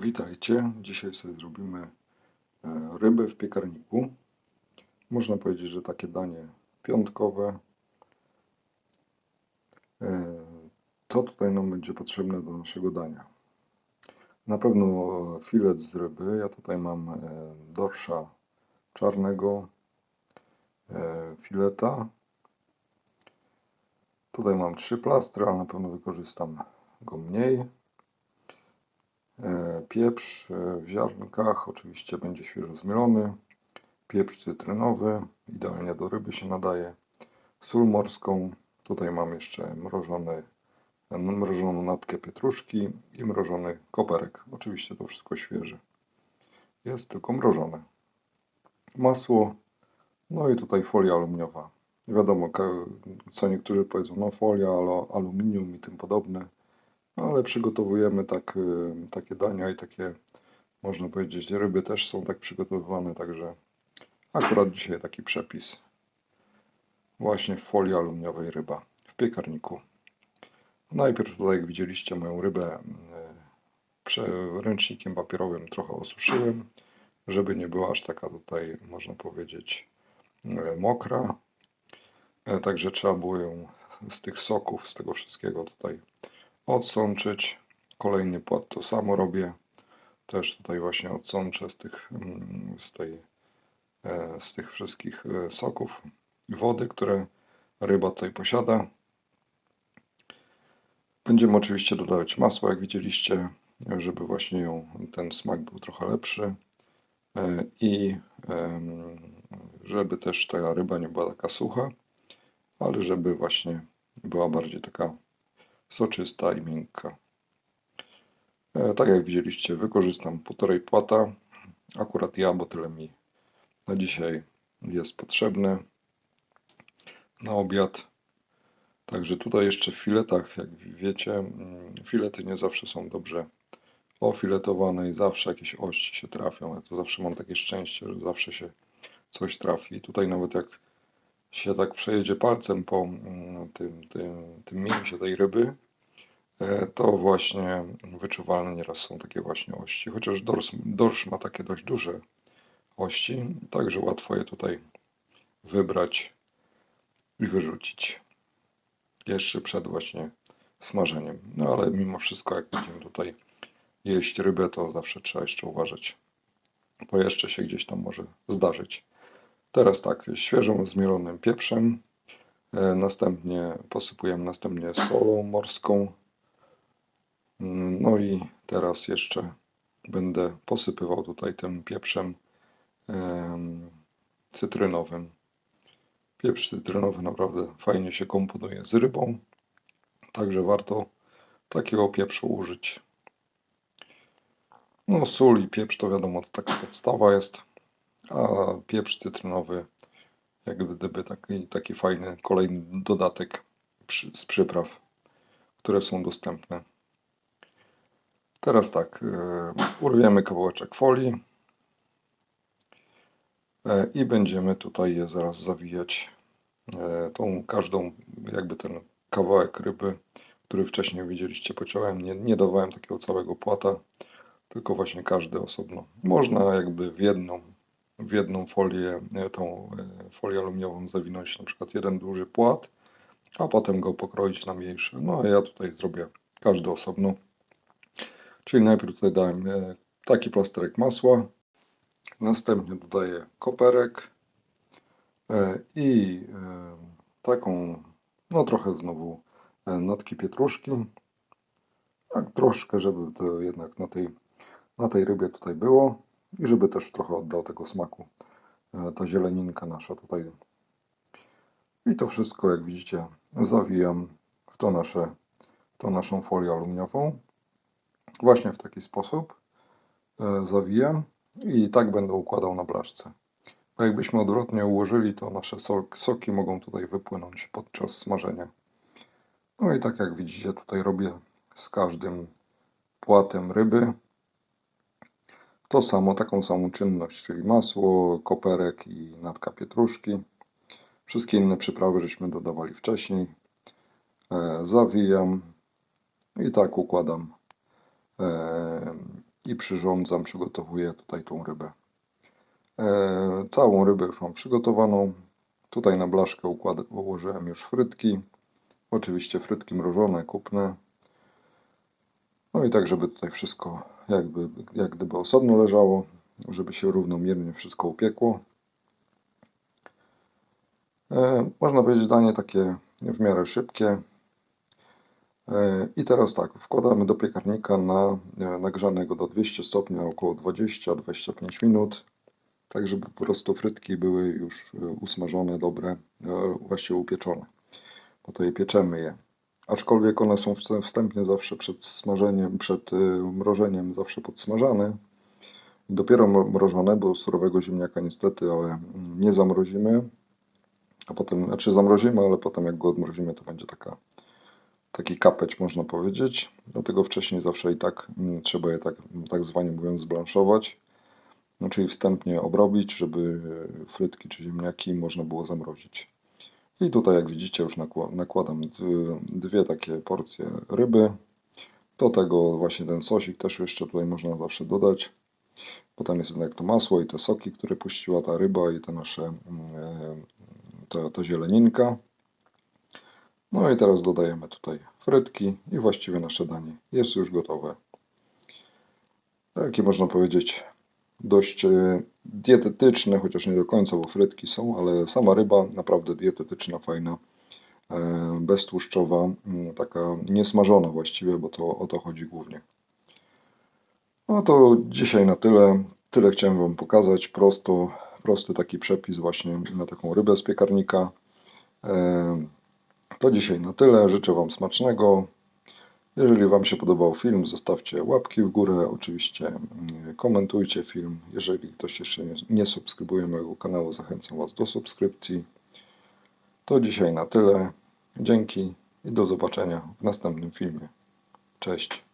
Witajcie. Dzisiaj sobie zrobimy e, rybę w piekarniku. Można powiedzieć, że takie danie piątkowe. E, Co tutaj nam będzie potrzebne do naszego dania? Na pewno filet z ryby. Ja tutaj mam e, dorsza czarnego, e, fileta. Tutaj mam trzy plastry, ale na pewno wykorzystam go mniej. E, Pieprz e, w ziarnkach, oczywiście będzie świeżo zmielony. Pieprz cytrynowy, idealnie do ryby się nadaje. Sól morską. Tutaj mam jeszcze mrożony, mrożoną natkę pietruszki i mrożony koperek. Oczywiście to wszystko świeże. Jest tylko mrożone. Masło, no i tutaj folia aluminiowa. Wiadomo, co niektórzy powiedzą, no folia, aluminium i tym podobne. Ale przygotowujemy tak, y, takie dania i takie, można powiedzieć, ryby też są tak przygotowywane, także akurat dzisiaj taki przepis. Właśnie w folii aluminiowej ryba w piekarniku. Najpierw tutaj, jak widzieliście, moją rybę y, ręcznikiem papierowym trochę osuszyłem, żeby nie była aż taka tutaj, można powiedzieć, y, mokra. E, Także trzeba było ją z tych soków, z tego wszystkiego tutaj odsączyć. Kolejny płat to samo robię. Też tutaj właśnie odsączę z tych, mm, z tej, e, z tych wszystkich e, soków wody, które ryba tutaj posiada. Będziemy oczywiście dodawać masło, jak widzieliście, żeby właśnie ją, ten smak był trochę lepszy. E, I żeby też ta ryba nie była taka sucha, ale żeby właśnie była bardziej taka soczysta i miękka. E, Tak jak widzieliście, wykorzystam półtorej płata. Akurat ja, bo tyle mi na dzisiaj jest potrzebne na obiad. Także tutaj jeszcze w filetach, jak wiecie, mm, filety nie zawsze są dobrze ofiletowane i zawsze jakieś ości się trafią. Ja to zawsze mam takie szczęście, że zawsze się coś trafi. Tutaj nawet jak się tak przejedzie palcem po mm, tym, tym, tym mięsie tej ryby, e, to właśnie wyczuwalne nieraz są takie właśnie ości. Chociaż dorsz, dorsz ma takie dość duże ości, także łatwo je tutaj wybrać i wyrzucić. Jeszcze przed właśnie smażeniem. No ale mimo wszystko, jak będziemy tutaj jeść rybę, to zawsze trzeba jeszcze uważać, bo jeszcze się gdzieś tam może zdarzyć. Teraz tak, świeżo zmielonym pieprzem. E, Następnie posypujemy następnie solą morską. Mm, No i teraz jeszcze będę posypywał tutaj tym pieprzem em, cytrynowym. Pieprz cytrynowy naprawdę fajnie się komponuje z rybą, także warto takiego pieprzu użyć. No sól i pieprz to wiadomo, to taka podstawa jest, a pieprz cytrynowy jak gdyby taki, taki fajny kolejny dodatek z przypraw, które są dostępne. Teraz tak, e, urwiemy kawałeczek folii e, i będziemy tutaj je zaraz zawijać e, tą każdą, jakby ten kawałek ryby, który wcześniej widzieliście pociąłem, nie, nie dawałem takiego całego płata, tylko właśnie każdy osobno. Można jakby w jedną, w jedną folię, e, tą e, folię aluminiową zawinąć na przykład jeden duży płat, a potem go pokroić na mniejsze. No a ja tutaj zrobię każdy osobno. Czyli najpierw tutaj dałem e, taki plasterek masła, następnie dodaję koperek i taką, no trochę znowu natki pietruszki. Tak troszkę, żeby to jednak na tej, na tej rybie tutaj było i żeby też trochę oddał tego smaku e, ta zieleninka nasza tutaj. I to wszystko, jak widzicie, zawijam w to nasze, w tą naszą folię aluminiową. Właśnie w taki sposób e, zawijam i tak będę układał na blaszce. Bo jakbyśmy odwrotnie ułożyli, to nasze sok, soki mogą tutaj wypłynąć podczas smażenia. No i tak jak widzicie, tutaj robię z każdym płatem ryby to samo, taką samą czynność, czyli masło, koperek i natka pietruszki. Wszystkie inne przyprawy żeśmy dodawali wcześniej. E, zawijam i tak układam e, i przyrządzam, przygotowuję tutaj tą rybę. E, całą rybę już mam przygotowaną. Tutaj na blaszkę układ, ułożyłem już frytki. Oczywiście frytki mrożone, kupne. No i tak, żeby tutaj wszystko jakby, jak gdyby osobno leżało, żeby się równomiernie wszystko upiekło. E, można powiedzieć danie takie w miarę szybkie. E, I teraz tak, wkładamy do piekarnika na e, nagrzanego do 200 stopni około 20-25 minut, tak żeby po prostu frytki były już usmażone, dobre, właściwie upieczone. Po to je pieczemy je. Aczkolwiek one są wstę- wstępnie zawsze przed smażeniem, przed e, mrożeniem zawsze podsmażane. Dopiero mro- mrożone, bo surowego ziemniaka niestety, ale mm, nie zamrozimy. A potem, znaczy zamrozimy, ale potem jak go odmrozimy, to będzie taka taki kapeć, można powiedzieć. Dlatego wcześniej zawsze i tak mm, trzeba je tak, tak zwanie mówiąc zblanszować, no, czyli wstępnie obrobić, żeby e, frytki czy ziemniaki można było zamrozić. I tutaj, jak widzicie, już nakła- nakładam dwie takie porcje ryby. Do tego właśnie ten sosik też jeszcze tutaj można zawsze dodać. Potem jest jednak to masło i te soki, które puściła ta ryba i te nasze, mm, e, to zieleninka. No i teraz dodajemy tutaj frytki i właściwie nasze danie jest już gotowe. Takie można powiedzieć dość e, dietetyczne, chociaż nie do końca, bo frytki są, ale sama ryba naprawdę dietetyczna, fajna, e, beztłuszczowa, mm, taka niesmażona właściwie, bo to o to chodzi głównie. No to dzisiaj na tyle. Tyle chciałem Wam pokazać. Prosto, prosty taki przepis właśnie na taką rybę z piekarnika. E, to dzisiaj na tyle. Życzę Wam smacznego. Jeżeli Wam się podobał film, zostawcie łapki w górę. Oczywiście mm, komentujcie film. Jeżeli ktoś jeszcze nie, nie subskrybuje mojego kanału, zachęcam Was do subskrypcji. To dzisiaj na tyle. Dzięki i do zobaczenia w następnym filmie. Cześć.